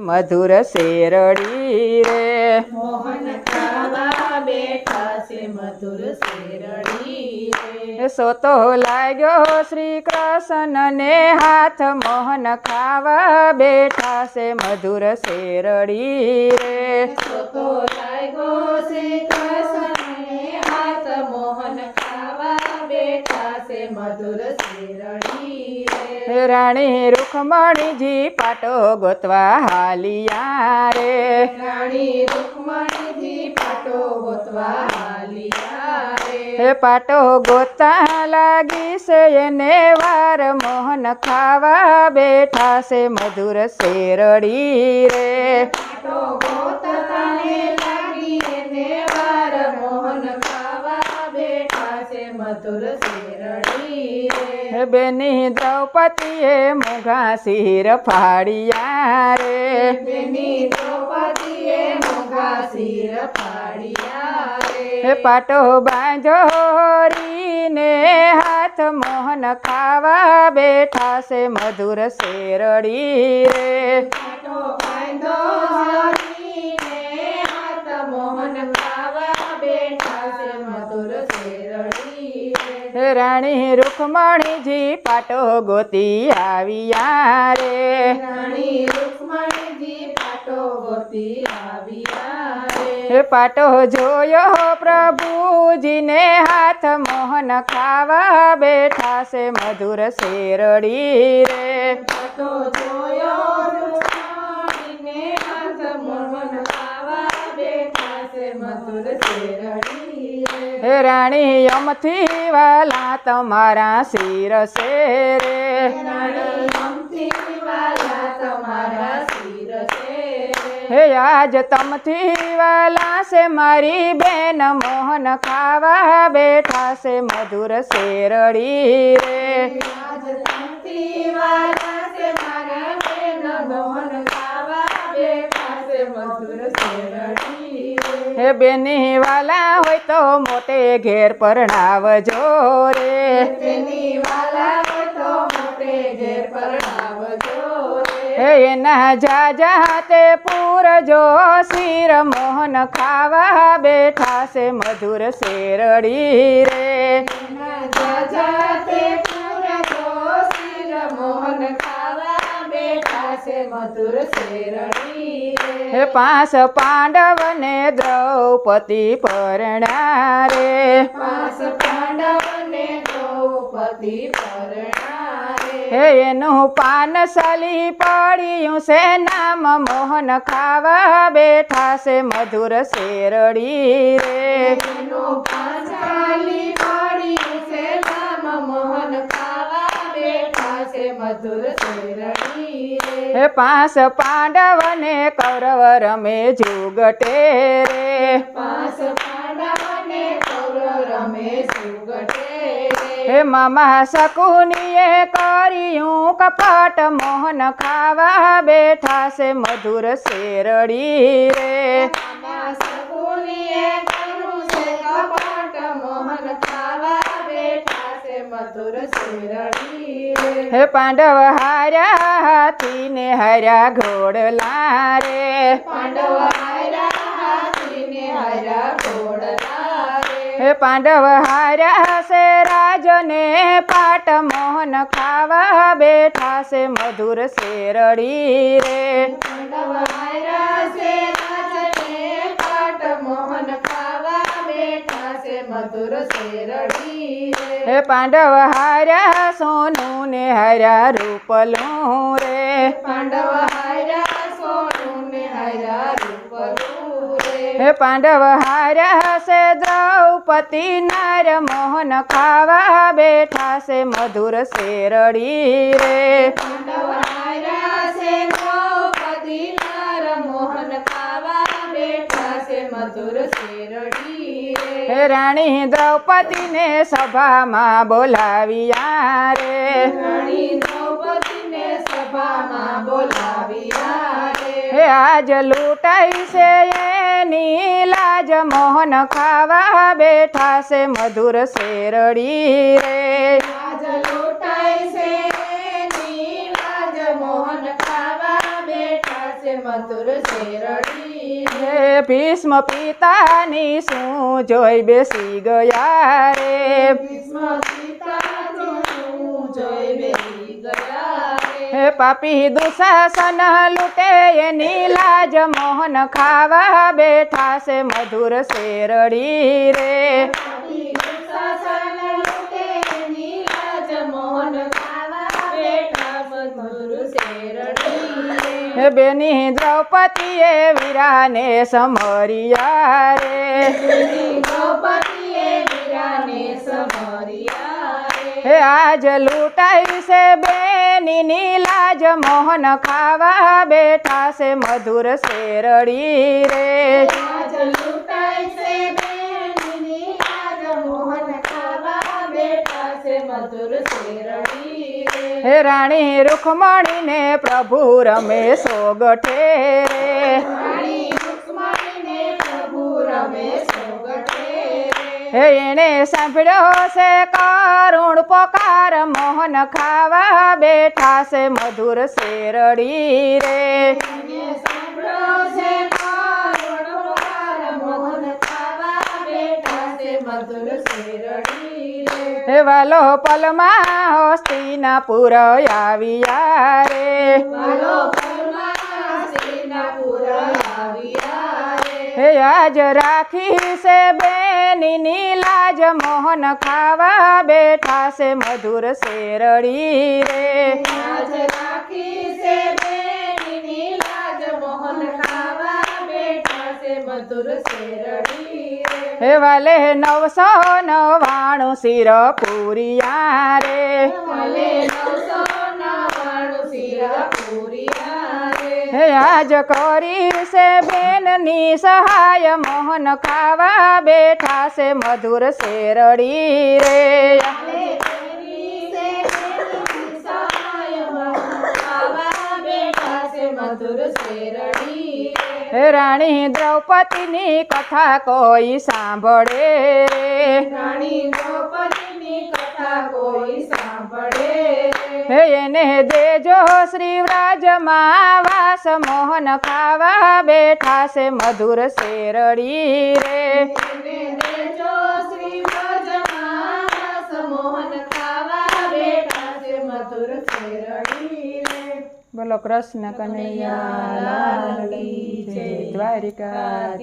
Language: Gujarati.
મધુર શેરડી રે. મોહન ખાવા સોતો લાગ્યો શ્રી કૃષ્ણને હાથ, મોહન ખાવા બેઠા છે મધુર શેરડી રે. તો લાગ્યો શ્રી કૃષ્ણને હાથ, મોહન ખાવા બેઠા છે મધુર શેરડી રાણી રૂખમણીજી પાટો ગોતવા હાલિયા રે. રાણી રૂકમણીજી પાટો ગોતવા હાલિયા રે. હે પાટો ગોતા લાગી છે એને વાર મોહન ખાવા બેઠા છે મધુર શેરડી રે. પાટો ગોતતાને લાગી એને વાર મોહન ખાવા બેઠા છે મધુર બેની દ્રૌપદીએ મોઘા શિર ફાડિયા રે. બેની દ્રૌપદીએ મોઘા શિર ફાડિયા હે રે પાટો બાંજોરીને હાથ મોહન ખાવા બેઠા છે મધુર શેરડી રે પાટો બાંધો હરીને હાથ મોહન ખાવા બેઠા છે મધુર શેરડી રે હે રાણી રૂખમણીજી પાટો ગોતી આવ્યા રે. રાણી રૂકમણીજી પાટો ગોતી આવ્યા રે. પાટો જોયો પ્રભુજીને હાથ મોહન ખાવા બેઠા છે મધુર શેરડી રે. પાટો જોયો રૂકમણીને હાથ મોહન ખાવા બેઠા છે મધુર શેરડી રે હે રાણી યમથી વાલા તમારા શિર શિર. હે આજ તમથી વાલા છે મારી બેન, મોહન ખાવા બેઠા છે મધુર શેરડી રે. આજ તમથી વાલા છે મારા બેન મોહન ખાવા બેઠા છે મધુર શેરડી રે હે બેની વાલા હોય તો મોટે ઘેર પરણાવજો રે. બેની વાલા હોય તો મોટે ઘેર પરણાવજો હે એના જાજા તે પૂરજો શિર મોહન ખાવા બેઠા છે મધુર શેરડી રે. એના જાજાતે પૂરજો શિર મોહન ખાવા બેઠા છે મધુર શેરડી રે હે પાંચ પાંડવને દ્રૌપદી પરણા રે પાસ પાંડવને દ્રૌપદી પરણારે. હે એનું પાનસલી પડ્યું છે નામ મોહન ખાવા બેઠા છે મધુર શેરડી રે. એનું પાંચાલી પડ્યું છે નામ મોહન ખાવા છે મધુર શેરડી રે હે પાંચ પાંડવને કૌરવ રમે જુગટે રે પાસ પાંડવને કૌરવ રમે સુગટે હે મામા શકુનીએ કર્યું કપટ મોહન ખાવા બેઠા છે મધુર શેરડી રે. મામા સગુનીએ કર્યું છે કપટ મોહન ખાવા બેઠા છે મધુર શેરડી રે હે પાંડવ હાર્યા હાથીને હાર્યા ઘોડલા રે પાંડવ હાર્યા હાથીને હાર્યા ઘોડલા હે પાંડવ હાર્યા છે રાજને પાટ મોહન ખાવા બેઠા છે મધુર શેરડી રે. પાંડવ હાર્યા છે રાજને પાટ મોહન ખાવા બેઠા છે મધુર શેરડી હે પાંડવ હાર્યા સોનું ને હાર્યા રૂપલું રે. પાંડવ હાર્યા સોનું ને હાર્યા રૂપલું હે પાંડવ હાર્યા છે દ્રૌપદી નાર મોહન ખાવા બેઠા છે મધુર શેરડી રે. પાંડવ હાર્યા છે દ્રૌપદી નાર મોહન ખાવા બેઠા છે મધુર શેરડી રે હે રાણી દ્રૌપદીને સભામાં બોલાવ્યા રે. રાણી દ્રૌપદીને સભામાં બોલાવ્યા રે. હે આજ લૂંટાઈ છે એની લાજ મોહન ખાવા બેઠા છે મધુર શેરડી રે. મધુર શેરડી રે ભીષ્મ પિતાની શું જોઈ બેસી ગયા રે? ભીષ્મ પિતાનું જોઈ બેસી ગયા રે? હે પાપી દુશાસન લૂટે એની લાજ મોહન ખાવા બેઠા છે મધુર શેરડી રે પાપી દુશાસન લૂટે નીલાજ મોહન ખાવા બેઠા મધુર શેરડી રે હે બેની દ્રૌપદીએ વીરાને સમરિયા રે. હે આજ લૂંટાઈ છે બેની નીલાજ મોહન ખાવા બેઠા છે મધુર શેરડી રે. મધુર શેરડી રાણી રૂખમણીને પ્રભુ રમે સોગઠે રે પ્રભુ રમે સોગઠે. હે એણે સાંભળ્યો છે કરુણ પોકાર, મોહન ખાવા બેઠા છે મધુર શેરડી રે ને સાંભળો છે કરુણ પુકાર મોહન ખાવા બેઠા છે મધુર શેરડી રે હે વાલો પલમાં હસ્તિનાપુર આવ્યા રે. વાલો આવ્યા રે. હે આજ રાખી છે બેની લાજ મોહન ખાવા બેઠા છે મધુર શેરડી રે. લાજ રાખી છે બેનની લાજ મોહન ખાવા બેઠા છે મધુર શેરડી હે વાલે નવસો નવાણું શિર પૂરિયા રે. હે આજ કરી છે બેનની સહાય મોહન ખાવા બેઠા છે મધુર શેરડી રે ભલે તેરી છે બેનની સહાય મોહન ખાવા બેઠા છે મધુર શેરડી રાણી દ્રૌપદીની કથા કોઈ સાંભળે? રાણી દ્રૌપદીની કથા કોઈ સાંભળે? હે એને દેજો શ્રી માવાસ વાસ મોહન ખાવા બેઠા છે મધુર શેરડી રે એને દેજો શ્રી વ્રજમાં રસ મોહન ખાવા બેઠા છે મધુર શેરડી રે બોલો કૃષ્ણ કનૈયા દ્વારિકા